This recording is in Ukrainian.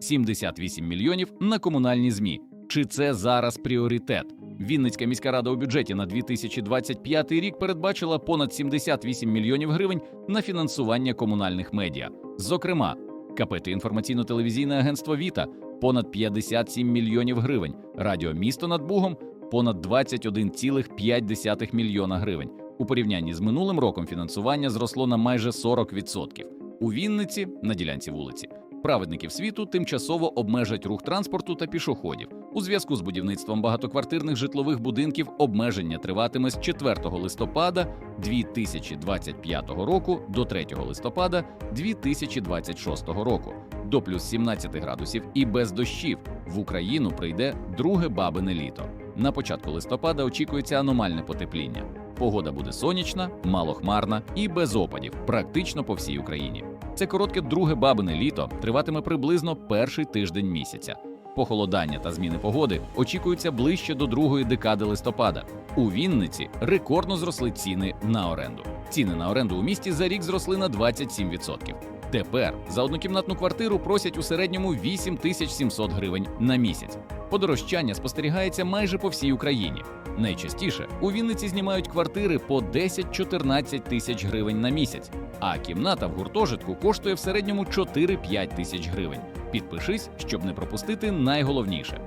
78 мільйонів на комунальні змі. Чи це зараз пріоритет? Вінницька міська рада у бюджеті на 2025 рік передбачила понад 78 мільйонів гривень на фінансування комунальних медіа. Зокрема, КПТ інформаційно-телевізійне агентство Віта понад 57 мільйонів гривень, Радіо Місто над Бугом понад 21,5 мільйона гривень. У порівнянні з минулим роком фінансування зросло на майже 40%. У Вінниці на ділянці вулиці праведників світу тимчасово обмежать рух транспорту та пішоходів. У зв'язку з будівництвом багатоквартирних житлових будинків обмеження триватиме з 4 листопада 2025 року до 3 листопада 2026 року до плюс 17 градусів і без дощів в Україну прийде друге бабине літо. На початку листопада очікується аномальне потепління. Погода буде сонячна, малохмарна і без опадів, практично по всій Україні. Це коротке друге бабине літо триватиме приблизно перший тиждень місяця. Похолодання та зміни погоди очікуються ближче до другої декади листопада. У Вінниці рекордно зросли ціни на оренду. Ціни на оренду у місті за рік зросли на 27%. Тепер за однокімнатну квартиру просять у середньому 8700 гривень на місяць. Подорожчання спостерігається майже по всій Україні. Найчастіше у Вінниці знімають квартири по 10-14 тисяч гривень на місяць, а кімната в гуртожитку коштує в середньому 4-5 тисяч гривень. Підпишись, щоб не пропустити найголовніше.